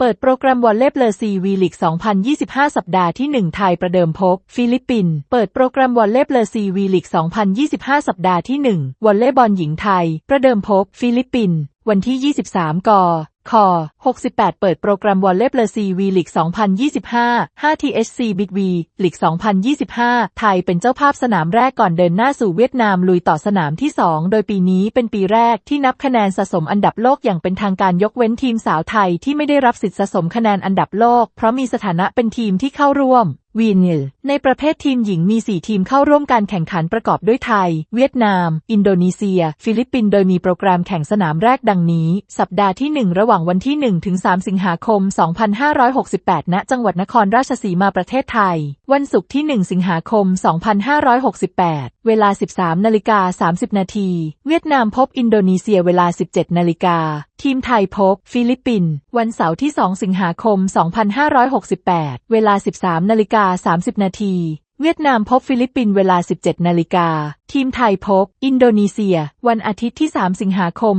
เปิดโปรแกรมวอลเล็บเลซีวีลิก 2025 สัปดาห์ที่ 1 ไทยประเดิมพบ ฟิลิปปินส์เปิดโปรแกรมวอลเล็บเลซีวีลิก 2025 สัปดาห์ที่ 1 วอลเลย์บอลหญิงไทย ประเดิมพบ ฟิลิปปินส์ วันที่ 23 กค68 เปิดโปรแกรมวอลเล็บเลซีวีลิก2025 5 THC Big V ลิก2025 ไทยเป็นเจ้าภาพสนามแรกก่อนเดินหน้าสู่เวียดนามลุยต่อสนามที่ 2 โดยปีนี้เป็นปีแรกที่นับคะแนนสะสมอันดับโลกอย่างเป็นทางการยกเว้นทีมสาวไทยที่ไม่ได้รับสิทธิสะสมคะแนนอันดับโลก เพราะมีสถานะเป็นทีมที่เข้าร่วม วีนิลในประเภททีมหญิงมี 4 ทีมเข้าร่วมการแข่งขันประกอบด้วยไทย เวียดนาม อินโดนีเซีย ฟิลิปปินส์โดยมีโปรแกรมแข่งสนามแรกดังนี้ สัปดาห์ที่ 1 ระหว่างวันที่ 1 ถึง 3 สิงหาคม 2568 ณ จังหวัดนครราชสีมาประเทศไทย วันศุกร์ที่ 1 สิงหาคม 2568 เวลา 13 นาฬิกา 30 นาที เวียดนามพบอินโดนีเซียเวลา 17 นาฬิกาทีมไทยพบ ฟิลิปปินส์วันเสาร์ที่ 2 สิงหาคม 2568 เวลา 13 นาฬิกาา 30 นาที เวียดนามพบฟิลิปปินส์เวลา 17 นาฬิกา ทีมไทยพบ อินโดนีเซีย วันอาทิตย์ที่ 3 สิงหาคม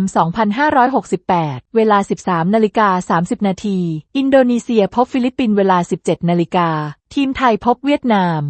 2568 เวลา 13 นาฬิกา 30 นาที อินโดนีเซียพบฟิลิปปินส์เวลา 17 นาฬิกา ทีมไทยพบเวียดนาม